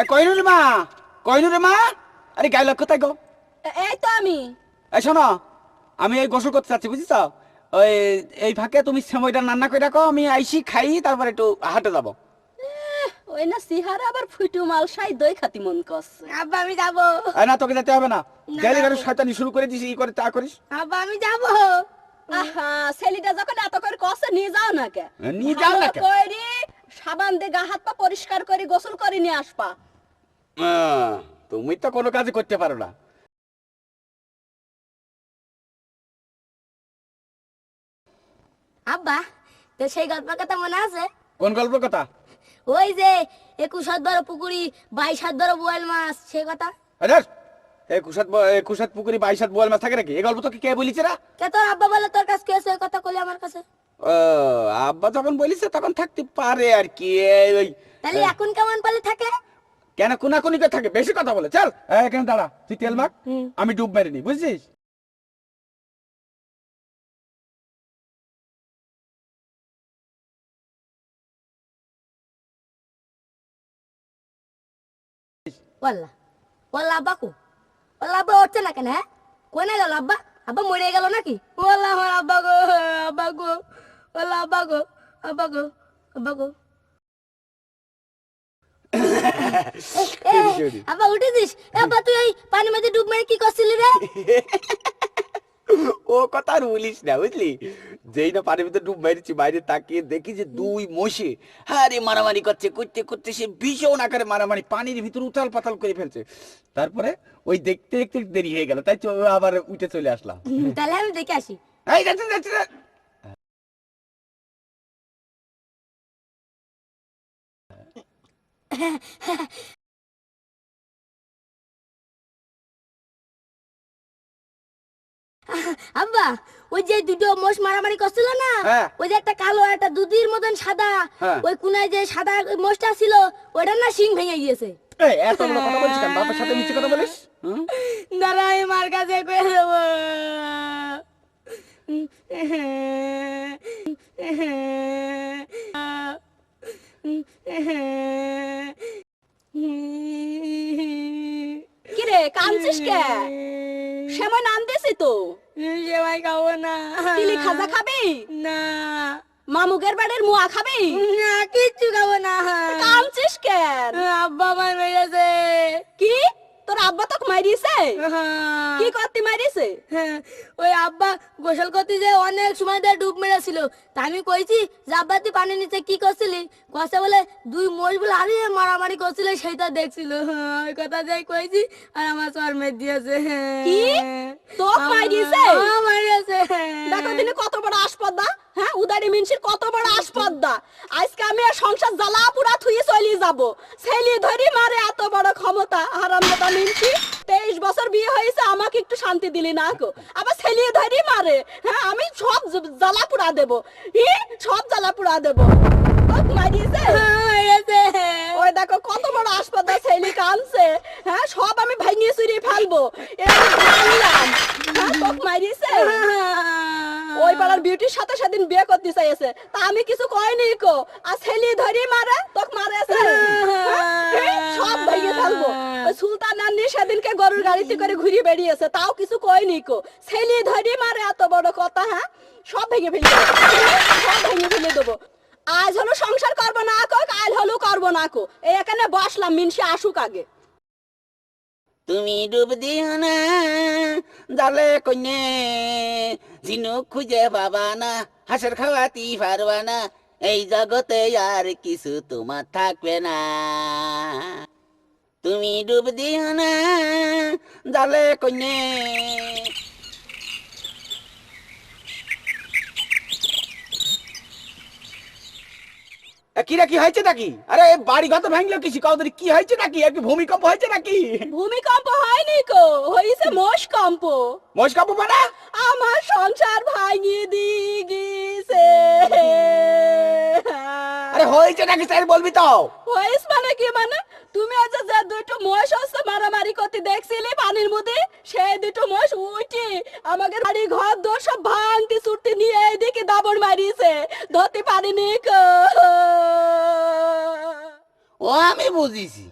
এ কইনু রে মা? কইনু রে মা? আরে গাইল কোথায় গো। এই তো আমি। এই শোনো আমি এই গোসল করতে চাচ্ছি বুঝিস ওই এই ফাঁকে তুমি সময়টা রান্না করে রাখো আমি আইসি খাই তারপর একটু হাটে যাব। ওই না সিহারা আবার ফুটু মাল সাই দই খাতি মন করছে। আব্বা আমি যাব। এই না তোকে যেতে হবে না। গেলে গেলে শয়তানি শুরু করে দিছি ই করে তা করিস। আব্বা আমি যাব। আহা ছেলেটা যখন এত করে কষ্ট নিয়ে যাও না কে? নিয়ে যাও না কে? সাবান দিয়ে গা হাত পা পরিষ্কার করে গোসল করে নিয়ে আসবা। তুমি তো কোনো কাজ করতে পারো না। আব্বা তো সেই গল্পের কথা মনে আছে? কোন গল্পের কথা? ওই যে একুশ হাত বড় পুকুরি বাইশ হাত বড় বোয়াল মাছ সে কথা? আরে এই কুসাত ব- এই পুকুরি বাইশ হাত বোয়াল মাছ থাকে নাকি? এই গল্প তোকে কে বলিছে রা? কে তোর আব্বা বলে তোর কাছে কে ওই কথা কইলে আমার কাছে? ও, আব্বা যখন বলিছে তখন থাকতে পারে আর কি তাহলে এখন কেমন পালে থাকে? কেন কোনাকুনি করে থাকে? বেশি কথা বলে। চল এই, এখানে দাঁড়া। তুই তেল মাখ আমি ডুব মেরে নি বুঝছিস? আব্বা কো? বললা আব্বা উঠছে না কেন হ্যাঁ? কোনে গেল আব্বা? আব্বা মরে গেল নাকি? আমার আব্বা গো আব্বা গো আব্বা গো আব্বা গো আব্বা গো। আব্বা এ, আব্বা তুই ওই পানির মধ্যে ডুব মেরে কি করছিলি রে? ও কথা আর বলিস না বুঝলি? যেই না পানির ভিতরে ডুব মেরেছি বাইরে তাকিয়ে দেখি যে দুই মশে আরে মারামারি করছে করতে করতে সে ভীষণ আকারে মারামারি পানির ভিতরে উথাল পাতাল করে ফেলছে। তারপরে ওই দেখতে দেখতে দেরি হয়ে গেল তাই আবার উঠে চলে আসলাম। তাহলে আমি দেখে আসি। এই যাচ্ছে যাচ্ছে। আব্বা ওই যে দুটো মোষ মারামারি করছিল না? হ্যাঁ। ওই যে একটা কালো একটা দুধের মতন সাদা। হ্যাঁ। ওই কোনায় যে সাদা মোষটা ছিল ওটা না শিং ভেঙে গিয়েছে। এত কথা বলছিস কেন? বাবার সাথে মিছে কথা বলিস? দাঁড়া মার কাছে কয়ে দেবো। কি কাঁদছিস কে? সেময় নাম দিছি তো। সেমাই খাব না। তিলি খাজা খাবি? না। মামুকের বাড়ির মুয়া খাবি? না কিচ্ছু খাব না। কাঁদছিস কে? আব্বা আমার মেরেছে। কি? আব্বা তোকে মারিছে? কি করতে মারিছে? হ্যাঁ, ওই আব্বা গোসল করতে যে অনেক সময় ধরে ডুব মেরেছিল। তা আমি কইছি যে আব্বা তুই পানি নিচে কি করছিলি? কষে বলে দুই মোষ বলে আরে মারামারি করছিল সেইটা দেখছিল। হ্যাঁ, ওই কথা যাই কইছি আর আমার সর মেয়ে দিয়েছে। কি? তোক? হ্যাঁ, মারিয়েছে দেখো দিনে কত বড় আসপদ্দা উদারি মিনসির কত বড় আসপদ্দা। আজকে আমি সংসার জ্বালা পুরা থুয়ে চলি যাব। ছেলে ধরি মারে এত বড় ক্ষমতা। হারামদাদা মিনসি, তেইশ বছর বিয়ে হয়েছে, আমাকে একটু শান্তি দিলি না কো আবার ছেলে ধরি মারে হ্যাঁ আমি সব জ্বালা পুরা দেবো। হি? সব জ্বালা পুরা দেবো। মারিয়েছে। ওই দেখো, কত বড় হাসপাতাল ছেলে কানছে। হ্যাঁ সব আমি ভাঙিয়ে চুরিয়ে ফেলব। এটা আমি জানলাম হ্যাঁ তোক মারিয়েছে ওই পাড়ার বিউটির সাথে সেদিন বিয়ে করতে চাইছে। তা আমি কিছু কইনি কো। আর ছেলে ধরি মারে তোক মারেছে হ্যাঁ, সব ভেঙে ফেলব। ওই সুলতান নান্নি সেদিনকে গরুর গাড়িতে করে ঘুরে বেরিয়েছে তাও কিছু কইনি কো। ছেলে ধরি মারে এত বড় কথা হ্যাঁ? সব ভেঙে ফেলে সব ভেঙে ফেলে দেবো। আজ হলো সংসার করব না কো কাল হলো করব না কো। এই এখানে বসলাম মিনসি আসুক আগে। তুমি ডুব দিও না জালে কন্যে ঝিনুক খুঁজে পাবা না, হাসের খাওয়াতি পারবা না। এই জগতে আর কিছু তোমার থাকবে না। তুমি ডুব দিও না, জালে কন্যে কিরা কি হয়েছে নাকি? আরে বাড়ি ঘর ভাঙলো কিছু কাউদের কি হয়েছে নাকি? একটু ভূমিকম্প হয়েছে নাকি? ভূমিকম্প হয়নি কো হয়েছে মোষকম্প মোষকম্প মানে? আমার সংসার ভাঙিয়ে দিয়ে গিয়েছে আরে হয়েছে নাকি স্যার বলবি তো? হয়েছে মানে কি মানে? তুমি আজ যে দুটো মোষ হচ্ছে মারামারি করতে দেখছিলে পানির মধ্যে সেই দুটো মোষ উঠে আমাকে বাড়ি ঘর দোর সব ভাঙতে ছুটতে নিয়ে এইদিকে দাবড় ধরতে পারিনি ও আমি বুঝিছি।